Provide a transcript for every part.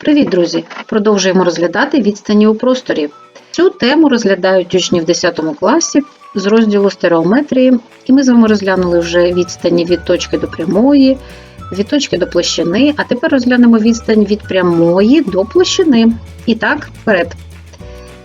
Привіт, друзі! Продовжуємо розглядати відстані у просторі. Цю тему розглядають учні в 10 класі з розділу стереометрії, і ми з вами розглянули вже відстані від точки до прямої, від точки до площини, а тепер розглянемо відстань від прямої до площини. І так, вперед.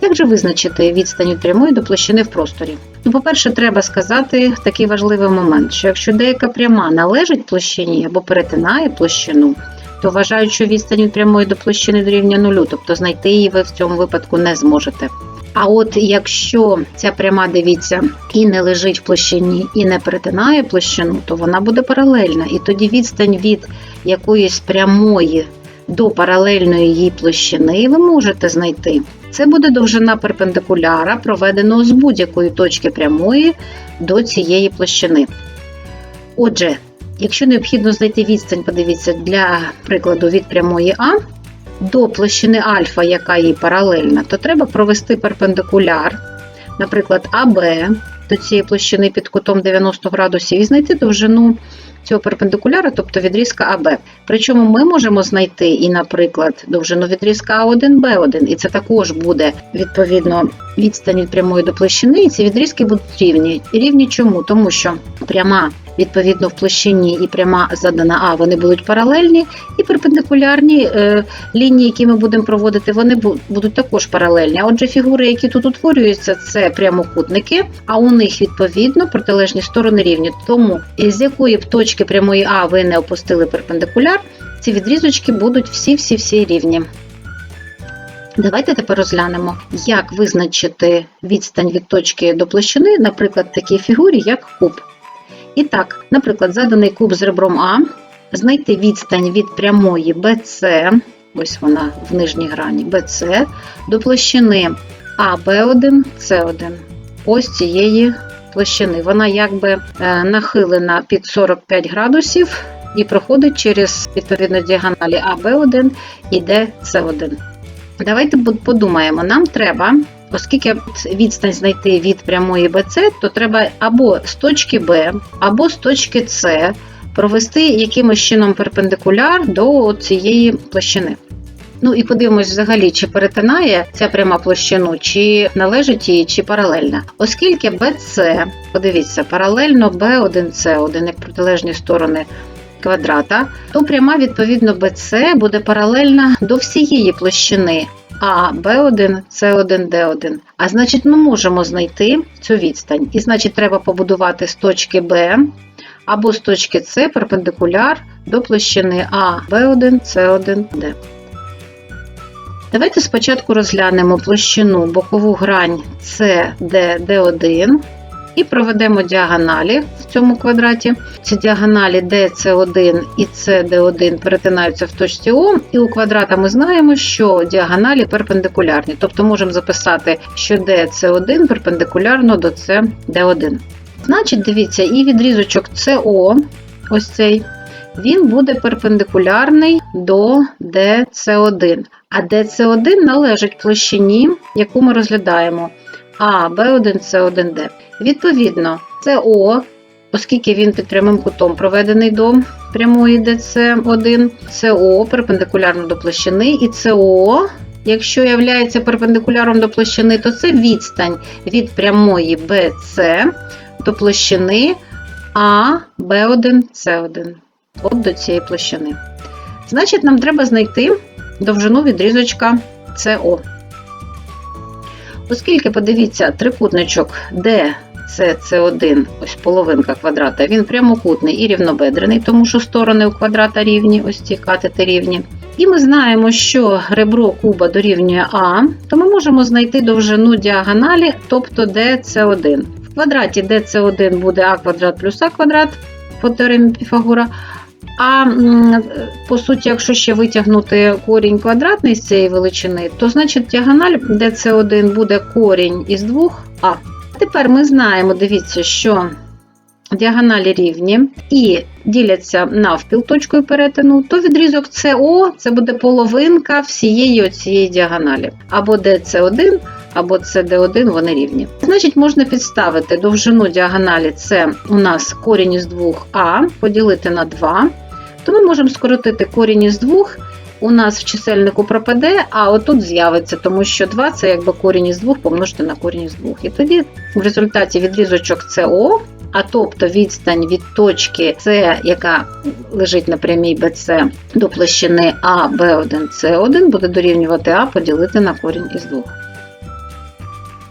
Як же визначити відстань від прямої до площини в просторі? Ну, по-перше, треба сказати такий важливий момент, що якщо деяка пряма належить площині або перетинає площину, то вважають, що відстань від прямої до площини дорівнює нулю, тобто знайти її ви в цьому випадку не зможете. А от якщо ця пряма, дивіться, і не лежить в площині, і не перетинає площину, то вона буде паралельна. І тоді відстань від якоїсь прямої до паралельної її площини ви можете знайти. Це буде довжина перпендикуляра, проведеного з будь-якої точки прямої до цієї площини. Отже, якщо необхідно знайти відстань, подивіться, для прикладу від прямої А до площини альфа, яка їй паралельна, то треба провести перпендикуляр, наприклад, АБ до цієї площини під кутом 90 градусів і знайти довжину цього перпендикуляра, тобто відрізка АБ. Причому ми можемо знайти і, наприклад, довжину відрізка А1, Б1, і це також буде відповідно відстань від прямої до площини, і ці відрізки будуть рівні. Рівні чому? Тому що пряма відповідно в площині і пряма задана А, вони будуть паралельні, і перпендикулярні е, лінії, які ми будемо проводити, вони будуть також паралельні. А отже, фігури, які тут утворюються, це прямокутники, а у них відповідно протилежні сторони рівні. Тому з якої б точки прямої А ви не опустили перпендикуляр, ці відрізочки будуть всі-всі-всі рівні. Давайте тепер розглянемо, як визначити відстань від точки до площини, наприклад, такій фігурі, як куб. І так, наприклад, заданий куб з ребром А, знайти відстань від прямої BC, ось вона в нижній грані BC, до площини АБ1, С1. Ось цієї площини. Вона якби е, нахилена під 45 градусів і проходить через відповідно діагоналі АБ1 і ДС1. Давайте подумаємо, нам треба, оскільки відстань знайти від прямої BC, то треба або з точки Б, або з точки С провести якимось чином перпендикуляр до цієї площини. Ну і подивимось взагалі, чи перетинає ця пряма площину, чи належить їй, чи паралельна. Оскільки BC, подивіться, паралельно B1, C1, як протилежні сторони квадрата, то пряма відповідно BC буде паралельна до всієї площини А, Б1, С1, Д1. А значить, ми можемо знайти цю відстань. І значить, треба побудувати з точки Б або з точки С перпендикуляр до площини А, Б1, С1, Д. Давайте спочатку розглянемо площину бокову грань CD, D1 і проведемо діагоналі в цьому квадраті. Ці діагоналі DC1 і CD1 перетинаються в точці О, і у квадрата ми знаємо, що діагоналі перпендикулярні. Тобто можемо записати, що DC1 перпендикулярно до CD1. Значить, дивіться, і відрізочок CO, ось цей, він буде перпендикулярний до DC1. А DC1 належить площині, яку ми розглядаємо. А, Б1, С1, Д. Відповідно, СО, оскільки він під прямим кутом проведений до прямої ДС1, СО перпендикулярно до площини, і СО, якщо являється перпендикуляром до площини, то це відстань від прямої BC до площини А, Б1, С1. От до цієї площини. Значить, нам треба знайти довжину відрізочка СО. Оскільки, подивіться, трикутничок D це С1, ось половинка квадрата, він прямокутний і рівнобедрений, тому що сторони у квадрата рівні, ось ці катети рівні. І ми знаємо, що ребро куба дорівнює А, то ми можемо знайти довжину діагоналі, тобто DC1. В квадраті DC1 буде А квадрат плюс А квадрат по теоремі Піфагора. А по суті, якщо ще витягнути корінь квадратний з цієї величини, то значить діагональ DC1 буде корінь із 2а. Тепер ми знаємо, дивіться, що діагоналі рівні і діляться навпіл точкою перетину, то відрізок СО це буде половинка всієї цієї діагоналі. Або DC1, або CD1 вони рівні. Значить, можна підставити довжину діагоналі це у нас корінь із 2а поділити на 2, то ми можемо скоротити корінь із 2 у нас в чисельнику пропаде, а отут з'явиться, тому що 2 це якби корінь із 2 помножити на корінь із 2. І тоді в результаті відрізочок СО, а тобто відстань від точки С, яка лежить на прямій BC, до площини А, Б1, С1 буде дорівнювати А поділити на корінь із 2.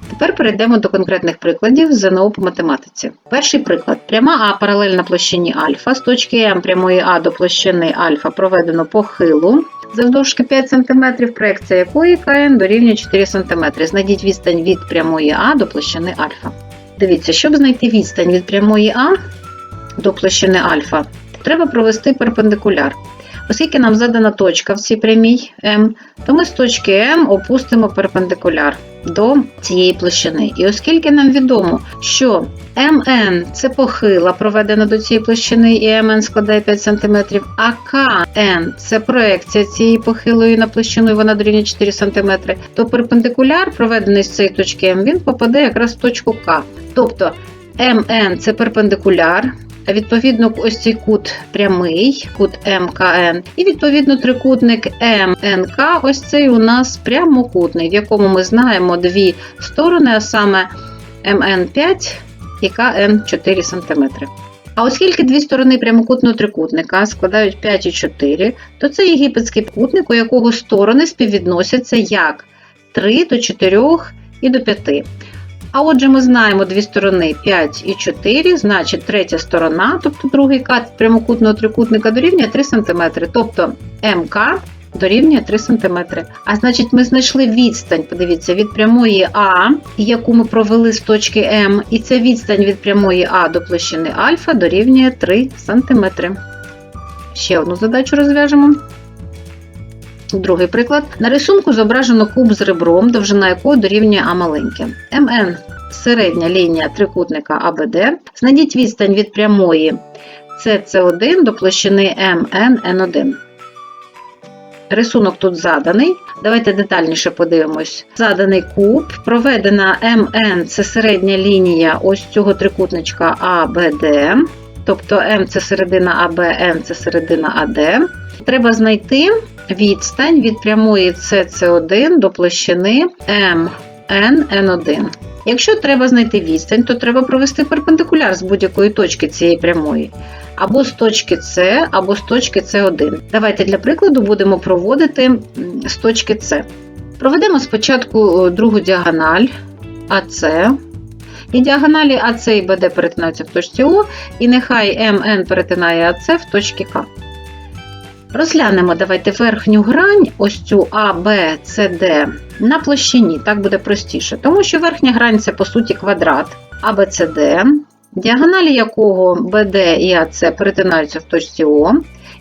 Тепер перейдемо до конкретних прикладів з ЗНО по математиці. Перший приклад. Пряма А паралельна площині альфа. З точки М прямої А до площини альфа проведено похилу завдовжки 5 см, проекція якої КН дорівнює 4 см. Знайдіть відстань від прямої А до площини альфа. Дивіться, щоб знайти відстань від прямої А до площини альфа, треба провести перпендикуляр. Оскільки нам задана точка в цій прямій М, то ми з точки М опустимо перпендикуляр до цієї площини. І оскільки нам відомо, що МН це похила, проведена до цієї площини, і МН складає 5 см, а КН це проекція цієї похилої на площину, і вона дорівнює 4 см, то перпендикуляр, проведений з цієї точки М, він попаде якраз в точку К. Тобто МН це перпендикуляр. Відповідно, ось цей кут прямий, кут МКН, і відповідно трикутник МНК, ось цей у нас прямокутний, в якому ми знаємо дві сторони, а саме МН5 і КН4 см. А оскільки дві сторони прямокутного трикутника складають 5 і 4, то це єгипетський кутник, у якого сторони співвідносяться як 3 до 4 і до 5. А отже, ми знаємо дві сторони 5 і 4, значить третя сторона, тобто другий кат прямокутного трикутника дорівнює 3 см, тобто МК дорівнює 3 см. А значить, ми знайшли відстань, подивіться, від прямої А, яку ми провели з точки М, і ця відстань від прямої А до площини альфа дорівнює 3 см. Ще одну задачу розв'яжемо. Другий приклад. На рисунку зображено куб з ребром, довжина якого дорівнює А маленьке. МН середня лінія трикутника АБД. Знайдіть відстань від прямої СС1 до площини МНН1. Рисунок тут заданий. Давайте детальніше подивимось. Заданий куб, проведена МН це середня лінія ось цього трикутничка АБД. Тобто М це середина АБ, Н це середина АД. Треба знайти відстань від прямої СС1 до площини МНН1. Якщо треба знайти відстань, то треба провести перпендикуляр з будь-якої точки цієї прямої. Або з точки С, або з точки С1. Давайте для прикладу будемо проводити з точки С. Проведемо спочатку другу діагональ АС. І діагоналі АС і БД перетинаються в точці О, і нехай МН перетинає АС в точці К. Розглянемо давайте верхню грань, ось цю А, Б, С, Д на площині, так буде простіше. Тому що верхня грань це по суті квадрат АБЦД, діагоналі якого БД і АС перетинаються в точці О.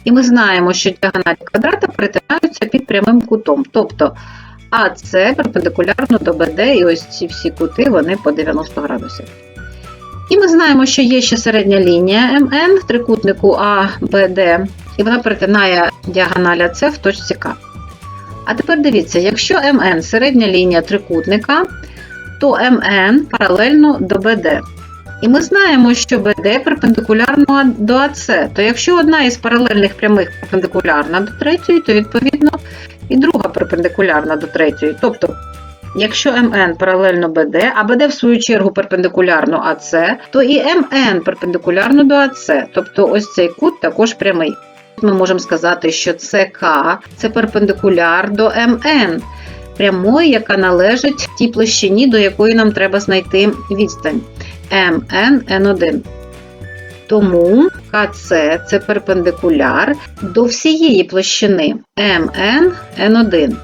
І ми знаємо, що діагоналі квадрата перетинаються під прямим кутом. Тобто АС перпендикулярно до БД, і ось ці всі кути вони по 90 градусів. І ми знаємо, що є ще середня лінія МН в трикутнику АБД, і вона перетинає діагональ АС в точці К. А тепер дивіться, якщо МН середня лінія трикутника, то МН паралельно до БД. І ми знаємо, що БД перпендикулярно до АС. То якщо одна із паралельних прямих перпендикулярна до третьої, то відповідно і друга перпендикулярна до третьої. Тобто, якщо МН паралельно БД, а БД в свою чергу перпендикулярно АС, то і МН перпендикулярно до АС. Тобто ось цей кут також прямий. Ми можемо сказати, що СК це перпендикуляр до МН, прямої, яка належить тій площині, до якої нам треба знайти відстань МН Н1. Тому КЦ це перпендикуляр до всієї площини МН Н1.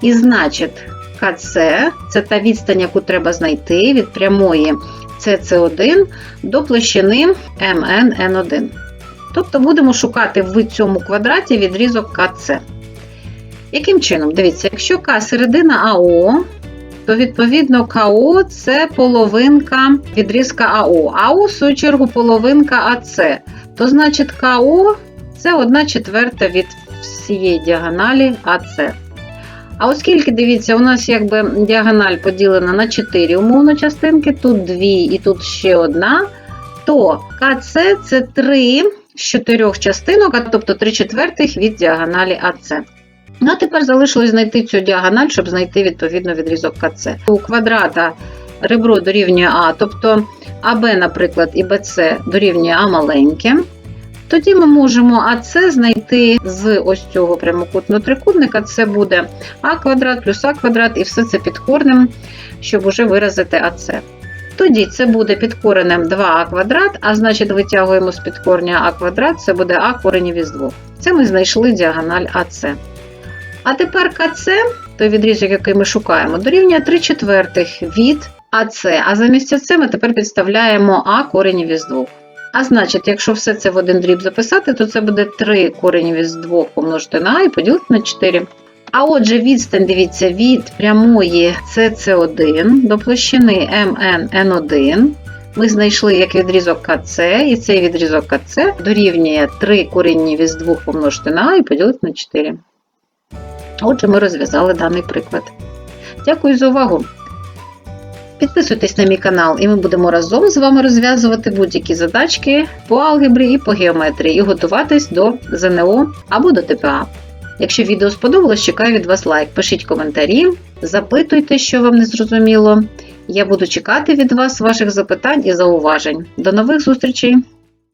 І значить, КЦ це та відстань, яку треба знайти від прямої СС1 до площини МН Н1. Тобто будемо шукати в цьому квадраті відрізок КЦ. Яким чином? Дивіться, якщо К середина АО, то відповідно КО це половинка відрізка АО. АО, в свою чергу, половинка АЦ. То значить КО це 1 четверта від всієї діагоналі АЦ. А оскільки, дивіться, у нас якби діагональ поділена на 4 умовно частинки, тут 2 і тут ще одна, то КЦ це 3 з 4 частинок, а тобто 3 четвертих від діагоналі АЦ. Ну, а тепер залишилось знайти цю діагональ, щоб знайти відповідно відрізок КЦ. У квадрата ребро дорівнює А, тобто АБ, наприклад, і БЦ дорівнює А маленьке. Тоді ми можемо АЦ знайти з ось цього прямокутного трикутника. Це буде А квадрат плюс А квадрат, і все це під корнем, щоб уже виразити АЦ. Тоді це буде під коренем 2а квадрат, а значить витягуємо з під корня а квадрат, це буде а коренів із 2. Це ми знайшли діагональ АЦ. А тепер КЦ, той відрізок, який ми шукаємо, дорівнює 3 четвертих від АЦ. А замість АЦ ми тепер підставляємо А коренів із 2. А значить, якщо все це в один дріб записати, то це буде 3 коренів із 2 помножити на А і поділити на 4. А отже, відстань, дивіться, від прямої СС1 до площини МНН1 ми знайшли як відрізок КЦ, і цей відрізок КЦ дорівнює 3 корінні із 2 помножити на А і поділити на 4. Отже, ми розв'язали даний приклад. Дякую за увагу! Підписуйтесь на мій канал, і ми будемо разом з вами розв'язувати будь-які задачки по алгебрі і по геометрії, і готуватись до ЗНО або до ТПА. Якщо відео сподобалось, чекаю від вас лайк. Пишіть коментарі, запитуйте, що вам не зрозуміло. Я буду чекати від вас ваших запитань і зауважень. До нових зустрічей!